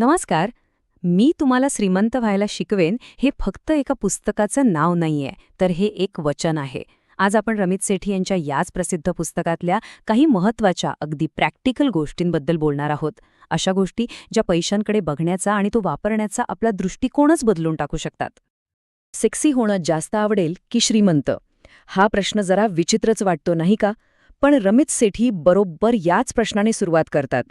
नमस्कार. मी तुम्हाला श्रीमंत व्हायला शिकवेन हे फक्त एका पुस्तकाचं नाव नाहीये तर हे एक वचन आहे. आज आपण रमित सेठी यांच्या याच प्रसिद्ध पुस्तकातल्या काही महत्त्वाच्या अगदी प्रॅक्टिकल गोष्टींबद्दल बोलणार आहोत. अशा गोष्टी ज्या पैशांकडे बघण्याचा आणि तो वापरण्याचा आपला दृष्टिकोनच बदलून टाकू शकतात. सेक्सी होणं जास्त आवडेल की श्रीमंत? हा प्रश्न जरा विचित्रच वाटतो नाही का? पण रमित सेठी बरोबर याच प्रश्नाने सुरुवात करतात.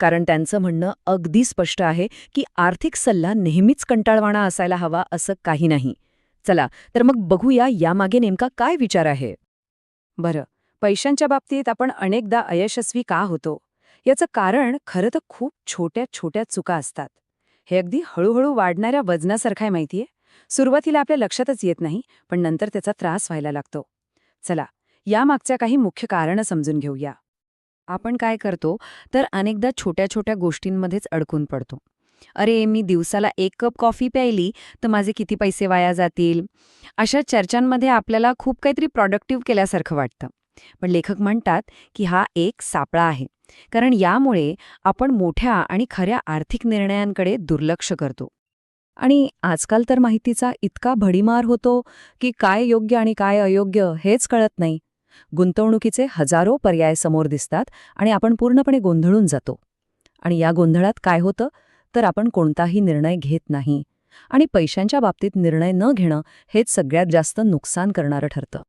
कारण त्यांचं म्हणणं अगदी स्पष्ट आहे की आर्थिक सल्ला नेहमीच कंटाळवाणा असायला हवा असं काही नाही. चला तर मग बघूया यामागे नेमका काय विचार आहे. बरं पैशांच्या बाबतीत आपण अनेकदा अयशस्वी का होतो? याचं कारण खरं तर खूप छोट्या छोट्या चुका असतात. हे अगदी हळूहळू वाढणाऱ्या वजनासारखं आहे माहितीये? सुरुवातीला आपल्या लक्षातच येत नाही पण नंतर त्याचा त्रास व्हायला लागतो. चला यामागच्या काही मुख्य कारणं समजून घेऊया. आपण काय करतो तर अनेकदा छोट्या छोट्या गोष्टींमध्येच अडकून पडतो. अरे मी दिवसाला एक कप कॉफी प्यायली तर माझे किती पैसे वाया जातील? अशा चर्चांमध्ये आपल्याला खूप काहीतरी प्रॉडक्टिव्ह केल्यासारखं वाटतं. पण लेखक म्हणतात की हा एक सापळा आहे. कारण यामुळे आपण मोठ्या आणि खऱ्या आर्थिक निर्णयांकडे दुर्लक्ष करतो. आणि आजकाल तर माहितीचा इतका भडीमार होतो की काय योग्य आणि काय अयोग्य हेच कळत नाही. गुंतवणुकीचे हजारो पर्याय समोर दिसतात आणि आपण पूर्णपणे गोंधळून जातो. आणि या गोंधळात काय होतं? तर आपण कोणताही निर्णय घेत नाही. आणि पैशांच्या बाबतीत निर्णय न घेणं हेच सगळ्यात जास्त नुकसान करणारं ठरतं.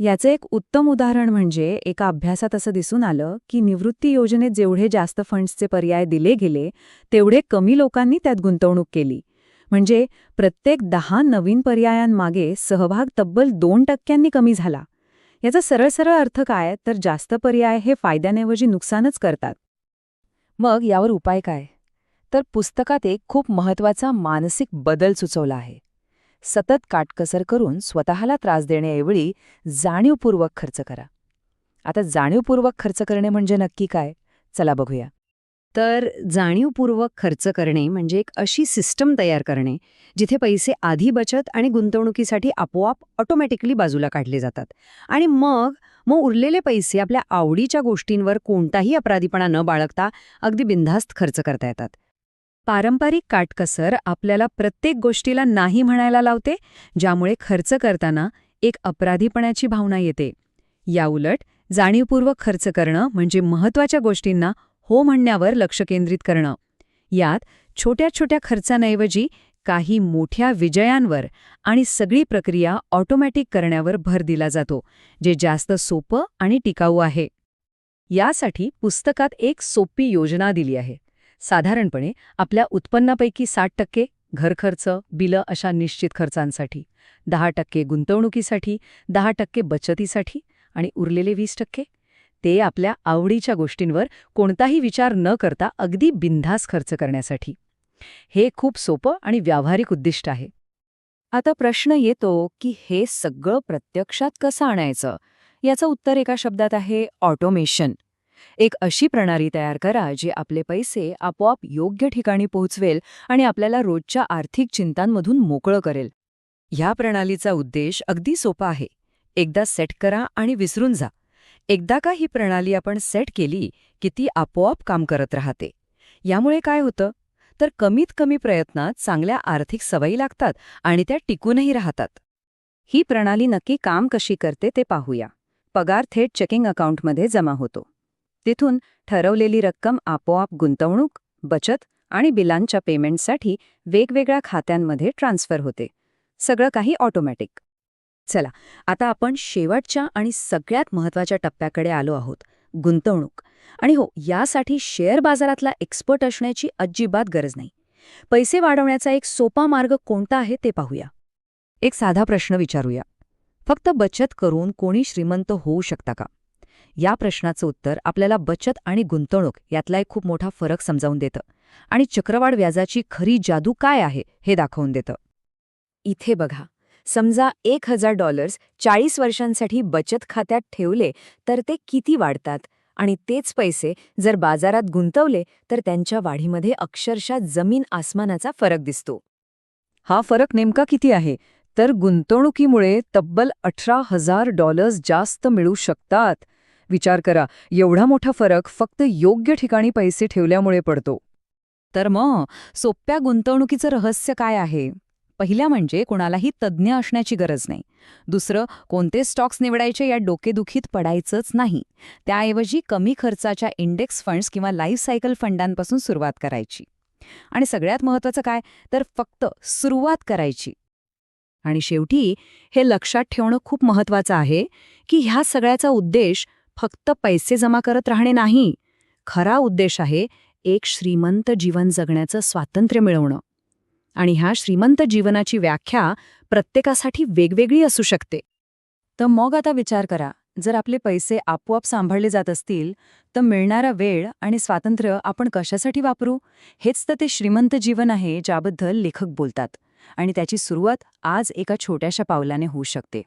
याचं एक उत्तम उदाहरण म्हणजे एका अभ्यासात असं दिसून आलं की निवृत्ती योजनेत जेवढे जास्त फंड्सचे पर्याय दिले गेले तेवढे कमी लोकांनी त्यात गुंतवणूक केली. म्हणजे प्रत्येक दहा नवीन पर्यायांमागे सहभाग तब्बल दोन टक्क्यांनी कमी झाला. याचा सरळ सरळ अर्थ काय? तर जास्त पर्याय हे फायद्याऐवजी नुकसानच करतात. मग यावर उपाय काय? तर पुस्तकात एक खूप महत्त्वाचा मानसिक बदल सुचवला आहे. सतत काटकसर करून स्वतःला त्रास देण्याऐवळी जाणीवपूर्वक खर्च करा. आता जाणीवपूर्वक खर्च करणे म्हणजे नक्की काय? चला बघूया. तर जाणीवपूर्वक खर्च करणे म्हणजे एक अशी सिस्टम तयार करणे जिथे पैसे आधी बचत आणि गुंतवणुकीसाठी आपोआप ऑटोमॅटिकली बाजूला काढले जातात. आणि मग मग उरलेले पैसे आपल्या आवडीच्या गोष्टींवर कोणताही अपराधीपणा न बाळगता अगदी बिनधास्त खर्च करता येतात. पारंपरिक काटकसर आपल्याला प्रत्येक गोष्टीला नाही म्हणायला लावते ज्यामुळे खर्च करताना एक अपराधीपणाची भावना येते. याउलट जाणीवपूर्वक खर्च करणं म्हणजे महत्त्वाच्या गोष्टींना हो म्हणण्यावर लक्ष केंद्रित करणं. यात छोट्या छोट्या खर्चांऐवजी काही मोठ्या विजयांवर आणि सगळी प्रक्रिया ऑटोमॅटिक करण्यावर भर दिला जातो जे जास्त सोपं आणि टिकाऊ आहे. यासाठी पुस्तकात एक सोपी योजना दिली आहे. साधारणपणे आपल्या उत्पन्नापैकी साठ टक्के घरखर्च बिलं अशा निश्चित खर्चांसाठी दहा टक्के गुंतवणुकीसाठी दहा टक्के बचतीसाठी आणि उरलेले वीस टक्के ते आपल्या आवडीच्या गोष्टींवर कोणताही विचार न करता अगदी बिनधास खर्च करण्यासाठी. हे खूप सोपं आणि व्यावहारिक उद्दिष्ट आहे. आता प्रश्न येतो की हे सगळं प्रत्यक्षात कसं आणायचं? याचं उत्तर एका शब्दात आहे ऑटोमेशन. एक अशी प्रणाली तयार करा जी आपले पैसे आपोआप योग्य ठिकाणी पोहोचवेल आणि आपल्याला रोजच्या आर्थिक चिंतांमधून मोकळं करेल. ह्या प्रणालीचा उद्देश अगदी सोपा आहे. एकदा सेट करा आणि विसरून जा. एकदा का ही प्रणाली आपण सेट केली की ती आपोआप काम करत राहते. यामुळे काय होतं? तर कमीत कमी प्रयत्नात चांगल्या आर्थिक सवयी लागतात आणि त्या टिकूनही राहतात. ही प्रणाली नक्की काम कशी करते ते पाहूया. पगार थेट चेकिंग अकाउंटमध्ये जमा होतो. तिथून ठरवलेली रक्कम आपोआप गुंतवणूक बचत आणि बिलांच्या पेमेंटसाठी वेगवेगळ्या खात्यांमध्ये ट्रान्स्फर होते. सगळं काही ऑटोमॅटिक चला आता आपण शेवटच्या आणि सगळ्यात महत्त्वाच्या टप्प्याकडे आलो आहोत गुंतवणूक. आणि हो यासाठी शेअर बाजारातला एक्सपर्ट असण्याची अजिबात गरज नाही. पैसे वाढवण्याचा एक सोपा मार्ग कोणता आहे ते पाहूया. एक साधा प्रश्न विचारूया. फक्त बचत करून कोणी श्रीमंत होऊ शकता का? या प्रश्नाचं उत्तर आपल्याला बचत आणि गुंतवणूक यातला एक खूप मोठा फरक समजावून देतं. आणि चक्रवाढ व्याजाची खरी जादू काय आहे हे दाखवून देतं. इथे बघा. समजा एक हजार डॉलर्स चाळीस वर्षांसाठी बचत खात्यात ठेवले तर ते किती वाढतात? आणि तेच पैसे जर बाजारात गुंतवले तर त्यांच्या वाढीमध्ये अक्षरशः जमीन आसमानाचा फरक दिसतो. हा फरक नेमका किती आहे? तर गुंतवणुकीमुळे तब्बल अठरा हजार डॉलर्स जास्त मिळू शकतात. विचार करा एवढा मोठा फरक फक्त योग्य ठिकाणी पैसे ठेवल्यामुळे पडतो. तर मग सोप्या गुंतवणुकीचं रहस्य काय आहे? पहिल्या म्हणजे कोणालाही तज्ज्ञ असण्याची गरज नाही. दुसरं कोणते स्टॉक्स निवडायचे या डोकेदुखीत पडायचंच नाही. त्याऐवजी कमी खर्चाच्या इंडेक्स फंड्स किंवा लाईफ सायकल फंडांपासून सुरुवात करायची. आणि सगळ्यात महत्त्वाचं काय? तर फक्त सुरुवात करायची. आणि शेवटी हे लक्षात ठेवणं खूप महत्त्वाचं आहे की ह्या सगळ्याचा उद्देश फक्त पैसे जमा करत राहणे नाही. खरा उद्देश आहे एक श्रीमंत जीवन जगण्याचं स्वातंत्र्य मिळवणं. आणि ह्या श्रीमंत जीवनाची व्याख्या प्रत्येकासाठी वेगवेगळी असू शकते. तर मग आता विचार करा जर आपले पैसे आपोआप सांभाळले जात असतील तर मिळणारा वेळ आणि स्वातंत्र्य आपण कशासाठी वापरू? हेच तर ते श्रीमंत जीवन आहे ज्याबद्दल लेखक बोलतात आणि त्याची सुरुवात आज एका छोट्याशा पावलाने होऊ शकते.